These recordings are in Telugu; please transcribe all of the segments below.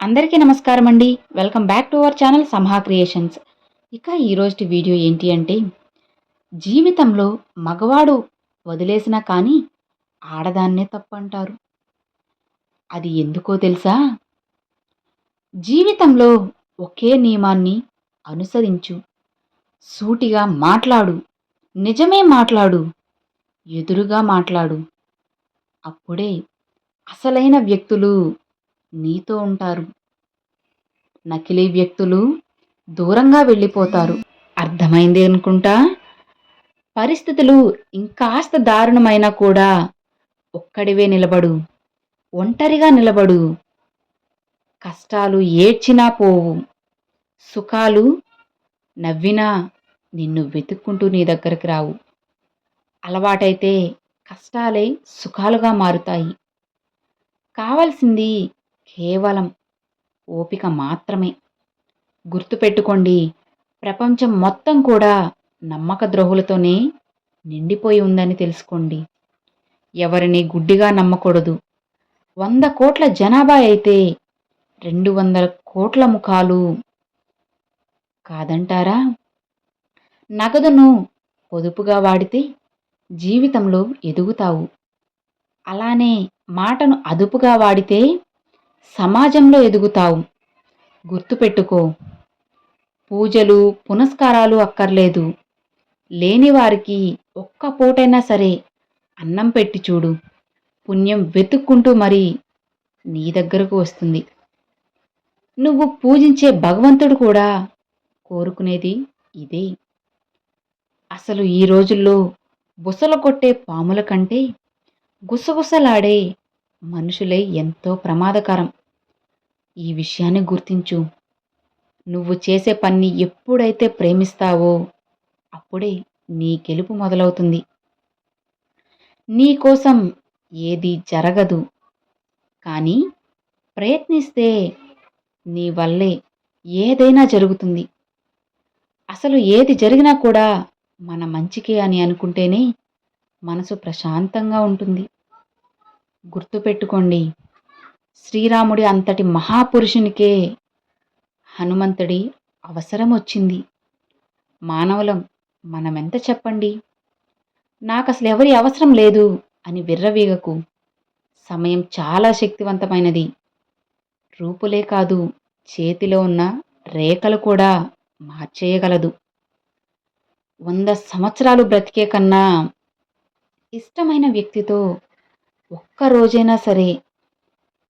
అందరికీ నమస్కారం అండి welcome back to our channel సంహా creations ఇక ఈరోజు వీడియో ఏంటి అంటే జీవితంలో మగవాడు వదిలేసినా కానీ ఆడదాన్నే తప్పు అంటారు అది ఎందుకో తెలుసా? జీవితంలో ఒకే నియమాన్ని అనుసరించు. సూటిగా మాట్లాడు. నిజమే మాట్లాడు. ఎదురుగా మాట్లాడు. అప్పుడే అసలైన వ్యక్తులు నీతో ఉంటారు. నకిలీ వ్యక్తులు దూరంగా వెళ్ళిపోతారు. అర్థమైంది అనుకుంటా? పరిస్థితులు ఇంకాస్త దారుణమైనా కూడా ఒక్కడివే నిలబడు. ఒంటరిగా నిలబడు. కష్టాలు ఏడ్చినా పోవు. సుఖాలు నవ్వినా నిన్ను వెతుక్కుంటూ నీ దగ్గరికి రావు. అలవాటైతే కష్టాలే సుఖాలుగా మారుతాయి. కావాల్సింది కేవలం ఓపిక మాత్రమే. గుర్తుపెట్టుకోండి ప్రపంచం మొత్తం కూడా నమ్మక ద్రోహులతోనే నిండిపోయి ఉందని తెలుసుకోండి. ఎవరిని గుడ్డిగా నమ్మకూడదు. వంద కోట్ల జనాభా అయితే రెండు వందల కోట్ల ముఖాలు కాదంటారా? నగదును పొదుపుగా వాడితే జీవితంలో ఎదుగుతావు. అలానే మాటను అదుపుగా వాడితే సమాజంలో ఎదుగుతావు. గుర్తుపెట్టుకో పూజలు పునస్కారాలు అక్కర్లేదు. లేని వారికి ఒక్క పూటైనా సరే అన్నం పెట్టి చూడు. పుణ్యం వెతుక్కుంటూ మరి నీ దగ్గరకు వస్తుంది. నువ్వు పూజించే భగవంతుడు కూడా కోరుకునేది ఇదే. అసలు ఈ రోజుల్లో బుసలు కొట్టే పాముల కంటే గుసగుసలాడే మనుషులే ఎంతో ప్రమాదకరం. ఈ విషయాన్ని గుర్తించు. నువ్వు చేసే పని ఎప్పుడైతే ప్రేమిస్తావో అప్పుడే నీ గెలుపు మొదలవుతుంది. నీ కోసం ఏది జరగదు. కానీ ప్రయత్నిస్తే నీ వల్లే ఏదైనా జరుగుతుంది. అసలు ఏది జరిగినా కూడా మన మంచికే అని అనుకుంటేనే మనసు ప్రశాంతంగా ఉంటుంది. గుర్తుపెట్టుకోండి శ్రీరాముడి అంతటి మహాపురుషునికే హనుమంతుడి అవసరం వచ్చింది మానవులం మనమెంత చెప్పండి? నాకు అసలు ఎవరి అవసరం లేదు అని విర్రవీగకు. సమయం చాలా శక్తివంతమైనది. రూపులే కాదు చేతిలో ఉన్న రేఖలు కూడా మార్చేయగలదు. వంద సంవత్సరాలు బ్రతికే కన్నా ఇష్టమైన వ్యక్తితో ఒక్క రోజైనా సరే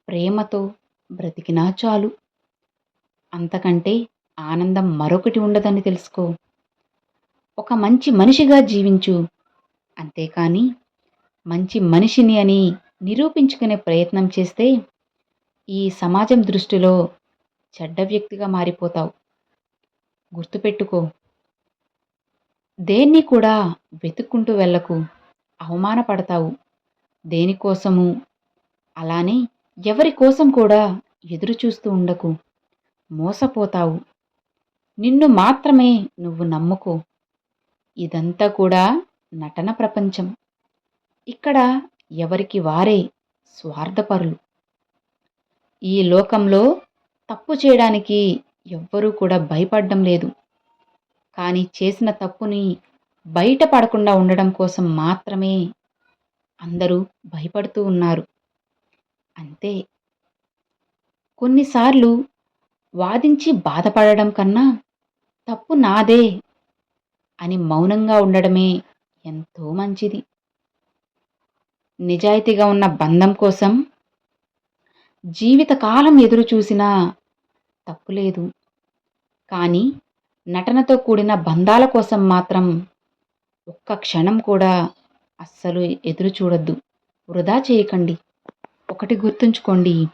ప్రేమతో బ్రతికినా చాలు. అంతకంటే ఆనందం మరొకటి ఉండదని తెలుసుకో. ఒక మంచి మనిషిగా జీవించు. అంతేకాని మంచి మనిషిని అని నిరూపించుకునే ప్రయత్నం చేస్తే ఈ సమాజం దృష్టిలో చెడ్డ వ్యక్తిగా మారిపోతావు. గుర్తుపెట్టుకో. దేన్ని కూడా వెతుక్కుంటూ వెళ్ళకు. అవమానపడతావు. దేనికోసము? అలానే ఎవరి కోసం కూడా ఎదురుచూస్తూ ఉండకు. మోసపోతావు. నిన్ను మాత్రమే నువ్వు నమ్ముకో. ఇదంతా కూడా నటన ప్రపంచం. ఇక్కడ ఎవరికి వారే స్వార్థపరులు. ఈ లోకంలో తప్పు చేయడానికి ఎవ్వరూ కూడా భయపడడం లేదు. కానీ చేసిన తప్పుని బయటపడకుండా ఉండడం కోసం మాత్రమే అందరూ భయపడుతూ ఉన్నారు. అంతే. కొన్నిసార్లు వాదించి బాధపడడం కన్నా తప్పు నాదే అని మౌనంగా ఉండడమే ఎంతో మంచిది. నిజాయితీగా ఉన్న బంధం కోసం జీవితకాలం ఎదురు చూసినా తప్పులేదు కానీ నటనతో కూడిన బంధాల కోసం మాత్రం ఒక్క క్షణం కూడా అస్సలు ఎదురు చూడొద్దు. వృధా చేయకండి. ఒకటి గుర్తుంచుకోండి.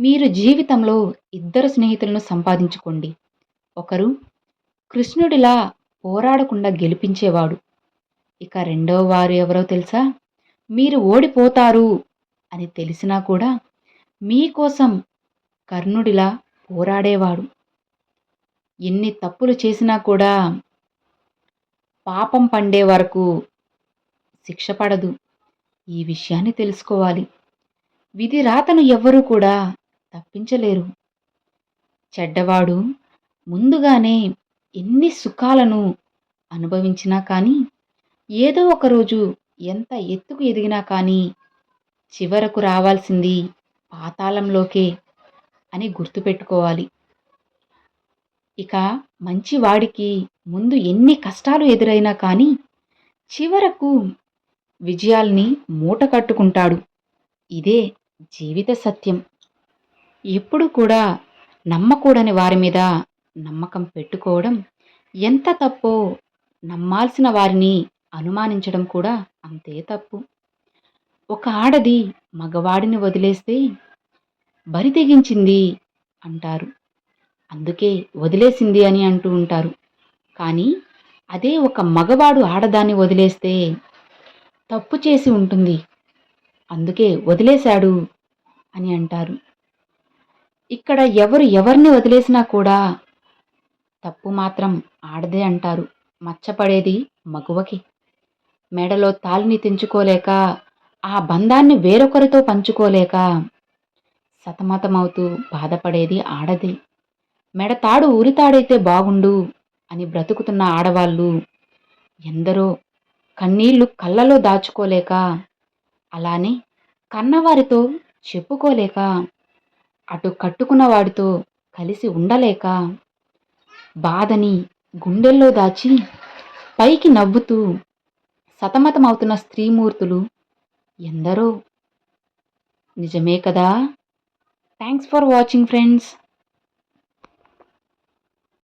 మీరు జీవితంలో ఇద్దరు స్నేహితులను సంపాదించుకోండి. ఒకరు కృష్ణుడిలా పోరాడకుండా గెలిపించేవాడు. ఇక రెండవ వారు ఎవరో తెలుసా? మీరు ఓడిపోతారు అని తెలిసినా కూడా మీకోసం కర్ణుడిలా పోరాడేవాడు. ఎన్ని తప్పులు చేసినా కూడా పాపం పండే వరకు శిక్ష పడదు. ఈ విషయాన్ని తెలుసుకోవాలి. విధి రాతను ఎవ్వరూ కూడా తప్పించలేరు. చెడ్డవాడు ముందుగానే ఎన్ని సుఖాలను అనుభవించినా కానీ ఏదో ఒకరోజు ఎంత ఎత్తుకు ఎదిగినా కానీ చివరకు రావాల్సింది పాతాళంలోకే అని గుర్తుపెట్టుకోవాలి. ఇక మంచివాడికి ముందు ఎన్ని కష్టాలు ఎదురైనా కానీ చివరకు విజయాల్ని మూట కట్టుకుంటాడు ఇదే జీవిత సత్యం. ఎప్పుడు కూడా నమ్మకూడని వారి మీద నమ్మకం పెట్టుకోవడం ఎంత తప్పో నమ్మాల్సిన వారిని అనుమానించడం కూడా అంతే తప్పు. ఒక ఆడది మగవాడిని వదిలేస్తే బరి తెగించింది అంటారు. అందుకే వదిలేసింది అని అంటూ ఉంటారు. కానీ అదే ఒక మగవాడు ఆడదాన్ని వదిలేస్తే తప్పు చేసి ఉంటుంది. అందుకే వదిలేశాడు అని అంటారు. ఇక్కడ ఎవరు ఎవరిని వదిలేసినా కూడా తప్పు మాత్రం ఆడదే అంటారు. మచ్చపడేది మగువకి. మెడలో తాలిని తెంచుకోలేక ఆ బంధాన్ని వేరొకరితో పంచుకోలేక సతమతమవుతూ బాధపడేది ఆడదే. మెడతాడు ఊరితాడైతే బాగుండు అని బ్రతుకుతున్న ఆడవాళ్ళు ఎందరో కన్నీళ్ళు కళ్ళలో దాచుకోలేక అలానే కన్నవారితో చెప్పుకోలేక అటు కట్టుకున్న వాడితో కలిసి ఉండలేక బాధని గుండెల్లో దాచి పైకి నవ్వుతూ సతమతమవుతున్న స్త్రీమూర్తులు ఎందరో. నిజమే కదా? Thanks for watching friends